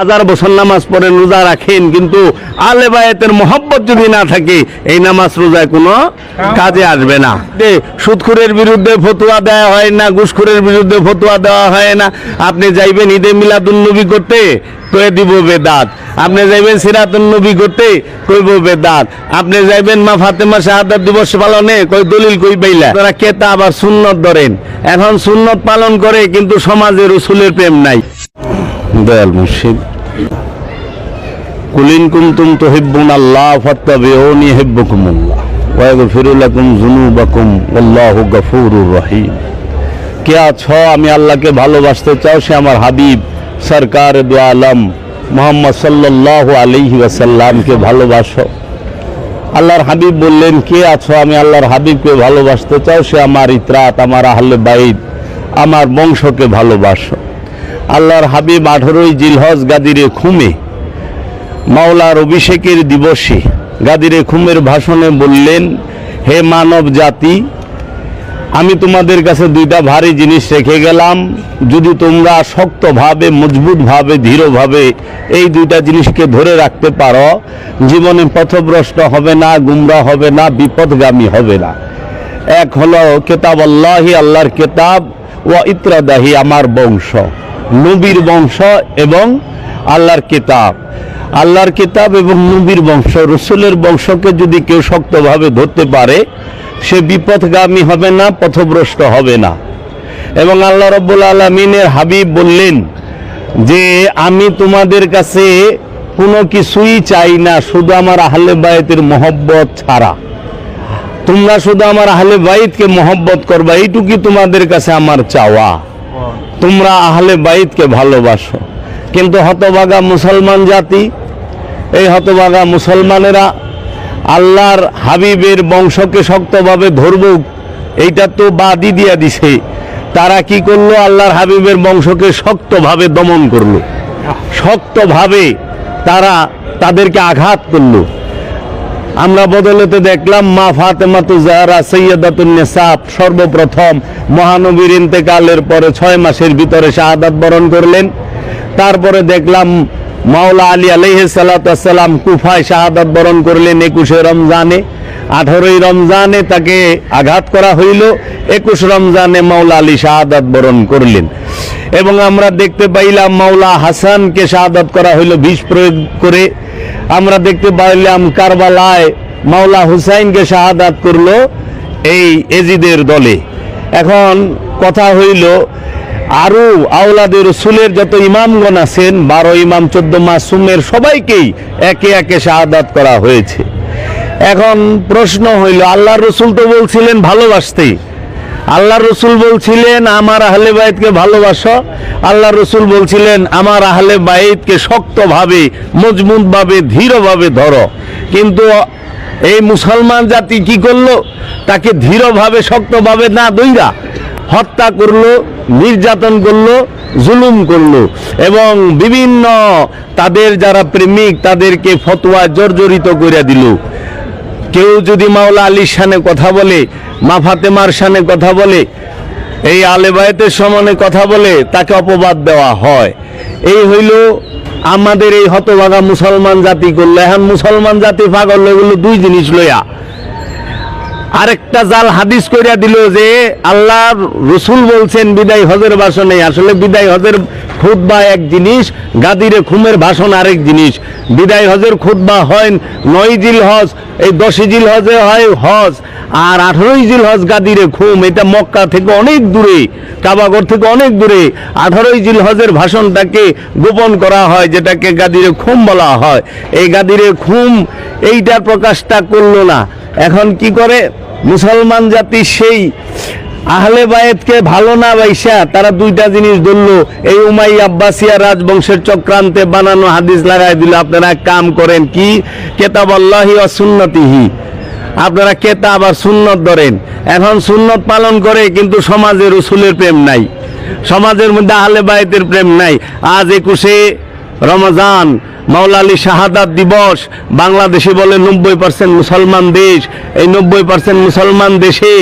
হাজার বছর নামাজ পড়েন রোজা রাখেন কিন্তু আলে বায়াতের মহব্বত যদি না থাকে এই নামাজ রোজায় কোনো কাজে আসবে না। যে সুদখুরের বিরুদ্ধে ফতুয়া দেওয়া হয় না ঘুষখুরের বিরুদ্ধে ফতুয়া দেওয়া হয় না আপনি যাইবেন ঈদে মিলাদুন্নবী করতে কয়ে দিব বেদাত। আপনি যাইবেন সিরাতুন্নবী করতে কইব বেদাত। আপনি যাইবেন মা ফাতেমা শাহাদাত দিবস পালনে কই দলিল কই পাইলা। তারা কেতা আবার সুন্নত ধরেন। এখন সুন্নত পালন করে কিন্তু সমাজে রসুলের প্রেম নাই। দয়াল মুর্শিদ। কুলিন কুমতুম তুহিব্বুন আল্লাহ ফাত্তাবিউনি ইউহিব্বুকুমুল্লাহ ওয়া ইয়াগফিরু লাকুম যুনুবাকুম আল্লাহু গফুরুর রহিম। কে আমি আল্লাহকে ভালোবাসতে চাও, সে আমার হাবিব, সরকার দু আলম মোহাম্মদ সাল্লাল্লাহু আলাইহি ওয়াসাল্লামকে ভালোবাসো। আল্লাহর হাবিব বললেন, কে আছো? আমি আল্লাহর হাবিবকে ভালোবাসতে চাও, সে আমার ইতরাত, আমার আহলে বাইত, আমার বংশকে ভালোবাসো। আল্লাহর হাবিব আঠারোই জিলহজ গাদিরে খুমে, মাওলার অভিষেকের দিবসে গাদিরে খুমের ভাষণে বললেন, হে মানব জাতি, আমি তোমাদের কাছে দুইটা ভারী জিনিস রেখে গেলাম। যদি তোমরা শক্তভাবে, মজবুতভাবে, ধীরভাবে এই দুইটা জিনিসকে ধরে রাখতে পারো, জীবনে পথভ্রষ্ট হবে না, গুমরা হবে না বিপদগামী হবে না। এক হলো কেতাব আল্লাহি, আল্লাহর কেতাব ও ইত্রাদাহি, আমার বংশ। নবীর বংশ এবং আল্লাহর কিতাব। আল্লাহর কিতাব এবং নবীর বংশ, রসুলের বংশকে যদি কেউ শক্তভাবে ধরতে পারে, সে বিপথগামী হবে না, পথভ্রষ্ট হবে না। এবং আল্লাহ রব্বুল আলমিনের হাবিব বললেন যে, আমি তোমাদের কাছে কোনো কিছুই চাই না, শুধু আমার আহলে বায়তের মহব্বত ছাড়া। তোমরা শুধু আমার আহলে বাইতকে মহব্বত করবা, এইটুকুই তোমাদের কাছে আমার চাওয়া। তোমরা আহলে বাইতকে ভালোবাসো। কিন্তু হতভাগা মুসলমান জাতি, এই হতভাগা মুসলমানেরা আল্লাহর হাবিবের বংশকে শক্তভাবে ধরব, এইটা তো বাদই দিয়া দিছে। তারা কি করল? আল্লাহর হাবিবের বংশকে শক্তভাবে দমন করল। শক্তভাবে তারা তাদেরকে আঘাত করল। আমরা বদলেতে দেখলাম মা ফাতেমা তু জাহরা সৈয়দাতুন নেসাব সর্বপ্রথম মহানবীর ইন্তেকালের পরে ছয় মাসের ভিতরে শাহাদাত বরণ করলেন। তারপরে দেখলাম মাওলা আলী আলহ সালাতাম কুফায় শাহাদাত বরণ করলেন একুশে রমজানে। আঠারোই রমজানে তাকে আঘাত করা হইল, একুশ রমজানে মাওলা আলী শাহাদাত বরণ করলেন। এবং আমরা দেখতে পাইলাম মাওলা হাসানকে শাহাদাত করা হইল বিষ প্রয়োগ করে। আমরা দেখতে পাইলাম কারবালায় মাওলা হুসাইনকে শাহাদাত করল এই এজিদের দলে। এখন কথা হইল আরও আওলাদের রসুলের যত ইমামগণ আছেন, বারো ইমাম, চোদ্দ মাসুমের সবাইকেই একে একে শাহাদাত করা হয়েছে। এখন প্রশ্ন হইল আল্লাহ রসুল তো বলছিলেন ভালোবাসতে আল্লাহ রসুল বলছিলেন, আমার আহলে বাইতকে ভালোবাসো। আল্লাহ রসুল বলছিলেন, আমার আহলে বাইতকে শক্তভাবে, মজবুতভাবে, ধীরভাবে ধরো। কিন্তু এই মুসলমান জাতি কি করল? তাকে ধীরভাবে, শক্তভাবে না দইরা হত্যা করল, নির্যাতন করল, জুলুম করল এবং বিভিন্ন তাদের যারা প্রেমিক, তাদেরকে ফতোয়া জর্জরিত করে দিল। কেউ যদি মাওলা আলীর সানে কথা বলে, মা ফাতেমার সানে কথা বলে, এই আলেবায়তের সমানে কথা বলে, তাকে অপবাদ দেওয়া হয়। এই হইল আমাদের এই হতভাগা মুসলমান জাতি করলে এখন মুসলমান জাতি পাগল, এগুলো দুই জিনিস লইয়া। আরেকটা জাল হাদিস কইরা দিল যে আল্লাহ রসুল বলছেন, বিদায় হজের ভাষণে আসলে বিদায় হজের খুতবা এক জিনিস, গাদিরে খুমের ভাষণ আরেক জিনিস। বিদায় হজের খুতবা হয় নয় জিল হজ, এই দশই জিল হজে হয় হজ, আর আঠারোই জিল হজ গাদিরে খুম। এটা মক্কা থেকে অনেক দূরে, কাবাগর থেকে অনেক দূরে। আঠারোই জিল হজের ভাষণটাকে গোপন করা হয়, যেটাকে গাদিরে খুম বলা হয়। এই গাদিরে খুম এইটার প্রকাশটা করল না। এখন কি করে? মুসলমান জাতি সেই আহলে বায়েতকে ভালো না বাইসা, তারা দুইটা জিনিস ধরলো। এই উমাই আব্বাসিয়া রাজবংশের চক্রান্তে বানানো হাদিস লাগাই দিল। আপনারা কাম করেন, কি? কেতাব আল্লাহি অসুন্নতিহি আপনারা কেতাব আর সুন্নত ধরেন। এখন সুন্নত পালন করে কিন্তু সমাজে রসুলের প্রেম নাই। সমাজের মধ্যে আহলে বায়েতের প্রেম নাই। আজ একুশে রমজান মাওলা আলী শাহাদাত দিবস, বাংলাদেশে বলে নব্বই পার্সেন্ট মুসলমান দেশ। এই নব্বই পার্সেন্ট মুসলমান দেশে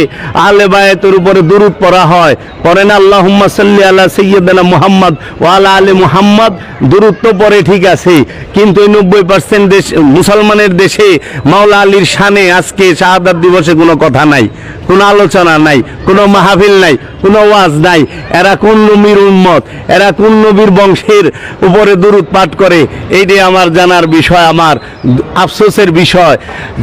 আলে বায়াতের উপরে দুরুদ পড়া হয়। পড়েন আল্লাহ সাল্লি আল্লাহ সৈয়দানা মুহাম্মদ ও আলা আলী মুহাম্মদ। দুরুদ তো পরে ঠিক আছে। কিন্তু এই নব্বই পার্সেন্ট দেশ, মুসলমানের দেশে মাওলা আলীর শানে আজকে শাহাদাত দিবসে কোনো কথা নাই, কোনো আলোচনা নাই, কোনো মাহফিল নাই, কোনো ওয়াজ নাই। এরা কোন নবীর উম্মত? এরা কোন নবীর বংশের উপরে দুরুদ পাঠ করে এইটাই আমার জানার বিষয়, আমার আফসোসের বিষয়,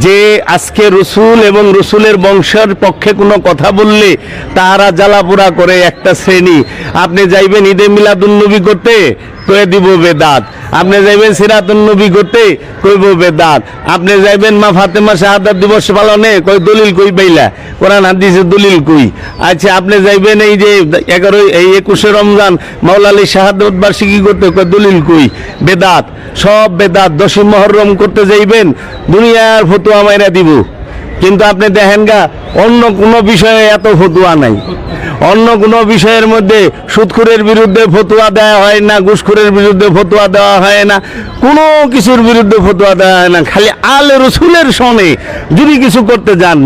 যে আজকে রসুল এবং রসুলের বংশের পক্ষে কোনো কথা বললে তাহারা জ্বালাপোড়া করে একটা শ্রেণি। আপনি যাইবেন ঈদে মিলাদুন্নবী করতে, কয়ে দিব বেদাত। আপনি যাইবেন সিরাতুন নবী করতে, কইব বেদাত। আপনি যাইবেন মা ফাতেমা শাহাদাত দিবস পালনে কই দলিল কই পাইলা? কোরআন, হাদিসে দলিল কই? আচ্ছা আপনি যাইবেন এই যে এগারোই, এই একুশে রমজান মাওলালী শাহাদত বার্ষিকী করতে কই দলিল কই? বেদাত, সব বেদাত দশী মহরম করতে যাইবেন, দুনিয়ার ফতুয়া মাইরা দিব। কিন্তু আপনি দেখেন গা, অন্য কোনো বিষয়ে এত ফতুয়া নাই। অন্য কোনো বিষয়ের মধ্যে সুদখুরের বিরুদ্ধে ফতুয়া দেওয়া হয় না, ঘুষখুরের বিরুদ্ধে ফতুয়া দেওয়া হয় না, কোনো কিছুর বিরুদ্ধে ফতুয়া দেওয়া হয় না। খালি আল রসুলের সনে যদি কিছু করতে যান,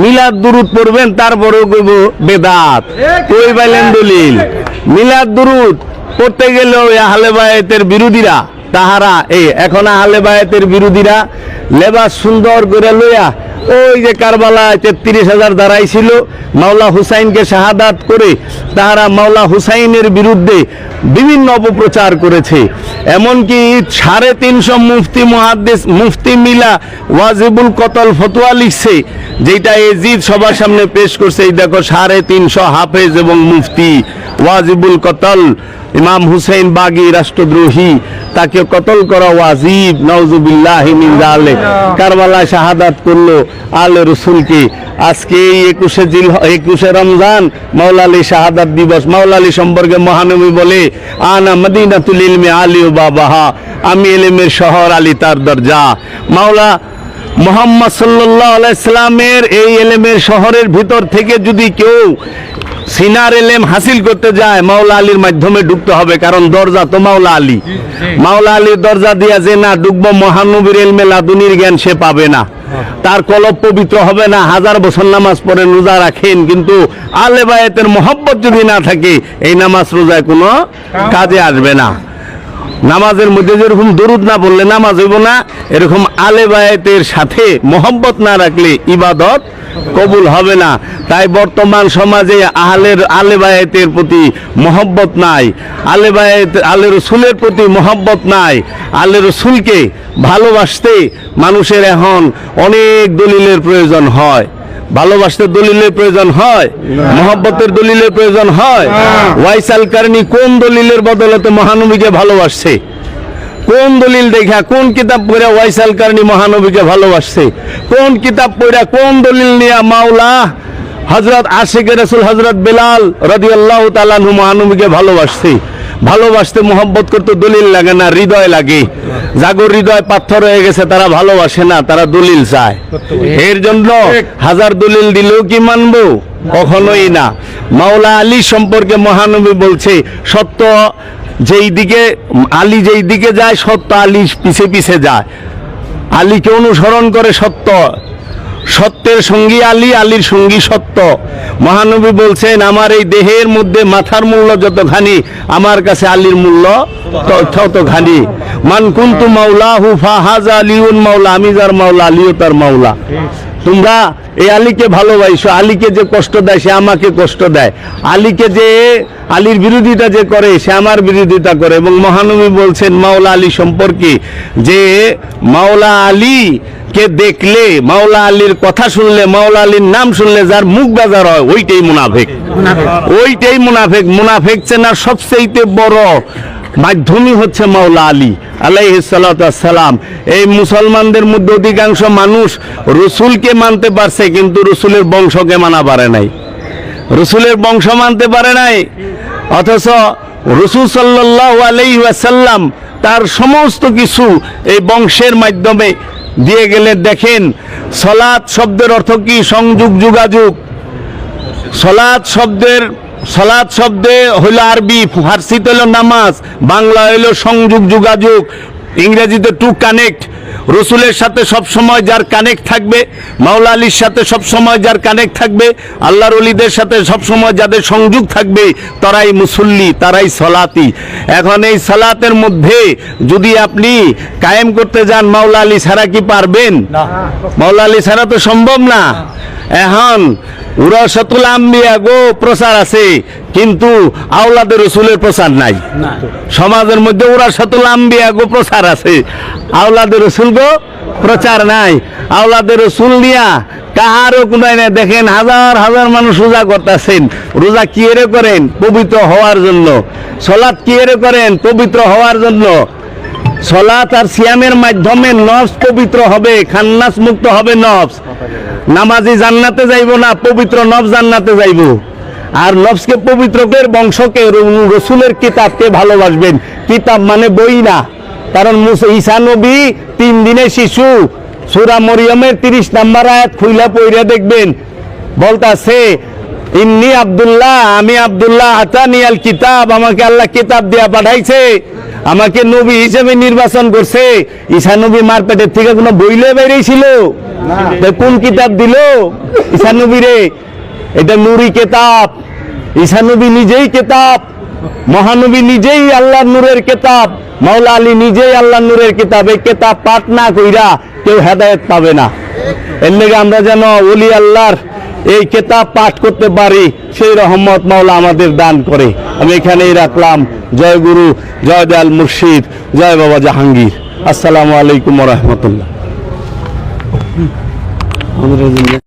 মিলাদ দুরুদ পড়বেন, তারপরেও কইব বেদাত। কই পাইলেন দলিল? মিলাদ দুরুদ পড়তে গেলেও আহলে বায়তের বিরোধীরা, তাহারা, এই এখন আহলে বায়তের বিরোধীরা লেবাস সুন্দর করে লইয়া ওই যে কারবালা তেত্রিশ হাজার দাঁড়াইছিল, মাওলা হুসাইনকে শাহাদাত করে তাহারা মাওলা হুসাইনের বিরুদ্ধে বিভিন্ন অপপ্রচার করেছে। এমনকি সাড়ে তিনশো মুফতি মহাদ্দেশ, মুফতি মিলা ওয়াজিবুল কতল ফতোয়া লিখছে যেটা এজিদ সবার সামনে পেশ করছে, এই দেখো সাড়ে তিনশো হাফেজ এবং মুফতি ওয়াজিবুল কতল, ইমাম হুসেন বাগি রাষ্ট্রদ্রোহী তাকে কতল করা ওয়াজিব নওজুবিল্লাহ কারবালায় শাহাদাত করল আলে রসুলকে। আজকে এই একুশে জিল একুশে রমজান মাওলালি শাহাদাত দিবস মাওলালি সম্পর্কে মহানবী বলে আনা মদিনাতুল ইলমে আলী ও বাবাহা আমি এলেমের শহর আলী তার দরজা। মাওলা মোহাম্মদ সাল্লাহ আলাইসালামের এই এলেমের শহরের ভিতর থেকে যদি কেউ সিনার এলেম হাসিল করতে যায় মাওলা আলীর মাধ্যমে ঢুকতে হবে কারণ দরজা তো মাওলা আলী। মাওলা আলীর দরজা দিয়া যে না ঢুকবো মহানবীর এলমে লাদুনির জ্ঞান সে পাবে না। তার কলব পবিত্র হবে না। হাজার বছর নামাজ পড়ে রোজা রাখেন কিন্তু আলে বায়াতের মহব্বত যদি না থাকে এই নামাজ রোজায় কোনো কাজে আসবে না। নামাজের মধ্যে যেরকম দরুদ না বললে নামাজ হইব না, এরকম আলে বায়াতের সাথে মোহব্বত না রাখলে ইবাদত কবুল হবে না। তাই বর্তমান সমাজে আহলের আলে বায়াতের প্রতি মহব্বত নাই আলে বায়াত আলে রসুলের প্রতি মহব্বত নাই। আলে রসুলকে ভালোবাসতে মানুষের এখন অনেক দলিলের প্রয়োজন হয়। ভালোবাসতে দলিলের প্রয়োজন হয় মহব্বতের দলিলের প্রয়োজন হয়। ওয়াইসাল কারণী কোন দলিলের বদলতে মহানবীকে ভালোবাসছে? কোন দলিল দেখা? কোন কিতাব পড়ে ওয়াইসাল কারণী মহানবীকে ভালোবাসছে? কোন কিতাব পড়ে কোন দলিল নিয়ে মাওলা হজরত আশিক রসুল হজরত বেলাল রদি আল্লাহ তালানহু মহানবীকে ভালোবাসছে? ভালোবাসতে মোহব্বত করতে দলিল লাগে না, হৃদয় লাগে। জাগর হৃদয় পাথর হয়ে গেছে, তারা ভালোবাসে না, তারা দলিল চায়। এর জন্য হাজার দলিল দিলেও কি মানবো? কখনোই না। মাওলা আলী সম্পর্কে মহানবী বলছে, সত্য যেই দিকে, আলী যেই দিকে যায়, সত্য আলী পিছে পিছে যায়। আলীকে অনুসরণ করে সত্য। সত্যের সঙ্গী আলী, আলীর সঙ্গী সত্য। মহানবী বলছেন, আমার এই দেহের মধ্যে মাথার মূল্য যত যতখানি আমার কাছে আলীর মূল্য ততখানি মান কুন্তু মাওলা হুফা হাজা আলিউন মাওলা, আমি যার মাওলা, আলিও তার মাওলা। তোমরা এই আলীকে ভালোবাসো, আলীকে যে কষ্ট দেয়, সে আমাকে কষ্ট দেয়। আলীকে যে, আলীর বিরোধিতা যে করে, সে আমার বিরোধিতা করে। এবং মহানবী বলছেন, মাওলা আলী সম্পর্কে যে, মাওলা আলী কে দেখলে মাওলা আলীর কথা শুনলে মাওলা আলীর নাম শুনলে যার মুখ বাজার হয় ওইটাই মুনাফেক। ওইটাই মুনাফেক। মুনাফেক চেনার সবচেয়ে বড় মাধ্যমই হচ্ছে মাওলা আলী আলাইহিসালাম এই মুসলমানদের মধ্যে অধিকাংশ মানুষ রসুলকে মানতে পারছে কিন্তু রসুলের বংশকে মানা পারে নাই। রসুলের বংশ মানতে পারে নাই অথচ রসুল সাল্লাহ আলাই ওয়াসাল্লাম তার সমস্ত কিছু এই বংশের মাধ্যমে দিয়ে গেলে দেখেন, সলাৎ শব্দের অর্থ কি? সংযোগ, যোগাযোগ। সলাৎ শব্দের, সলাৎ শব্দে হইল আরবি, ফার্সিতে হইল নামাজ বাংলা হইল সংযোগ, যোগাযোগ। ইংরেজিতে টু কানেক্ট রসুলের সাথে সব সময় যার কানেক্ট থাকবে মাওলা আলীর সাথে সব সময় যার কানেক্ট থাকবে আল্লাহর অলিদের সাথে সব সময় যাদের সংযোগ থাকবে তারাই মুসল্লি তারাই সলাতি। এখন এই সলাতের মধ্যে যদি আপনি কায়েম করতে যান মাওলা আলী ছাড়া কি পারবেন? মাওলা আলী ছাড়া তো সম্ভব না। এখন উরাসাতুল আম্বিয়া গো প্রচার আছে কিন্তু আওলাদের রসুলের প্রচার নাই। সমাজের মধ্যে উরাসাতুল আম্বিয়া গো প্রচার আছে। আওলাদের রসুল গো প্রচার নাই। আওলাদের রসুল নিয়া কাহারও কোনো নাই। দেখেন হাজার হাজার মানুষ রোজা করতেছেন। রোজা কি এরে করেন? পবিত্র হওয়ার জন্য। সলাৎ কি এরে করেন? পবিত্র হওয়ার জন্য। সলাৎ আর সিয়ামের মাধ্যমে নফস পবিত্র হবে। খান্নাস মুক্ত হবে নফস। নামাজি জান্নাতে যাইব না, পবিত্র নফস জান্নাতে যাইব। আর নফসকে পবিত্র করে বংশকে রসুলের কিতাবকে ভালোবাসবেন। কিতাব মানে বই না। কারণ ঈসা নবী তিন দিনে শিশু। সুরা মরিয়মের তিরিশ নাম্বার আয়াত খুইলা পইরা দেখবেন। বলতাছে, ইন্নি আব্দুল্লাহ, আমি আব্দুল্লাহ আল কিতাব আমাকে আল্লাহ কিতাব দিয়া পাঠাইছে। আমাকে নবী হিসেবে নির্বাচন করছে। ঈশা নবী মার পেটের থেকে কোনো বইলে বেরিয়েছিল? কোন কিতাব দিল? ঈশা নবী রে এটা নুরি কেতাব। ঈশা নবী নিজেই কেতাব। মহানবী নিজেই আল্লাহ নূরের কেতাব। মাওলা আলী নিজেই আল্লাহ নূরের কিতাব। এই কেতাব পাঠ না কইরা কেউ হেদায়েত পাবে না। এর লেগে আমরা যেন ওলি আল্লাহর এই কেতাব পাঠ করতে পারি, সেই রহমত মাওলা আমাদের দান করে। আমি এখানেই রাখলাম। জয় গুরু, জয় দয়াল মুর্শিদ, জয় বাবা জাহাঙ্গীর। আসসালামু আলাইকুম রহমতুল্লাহ।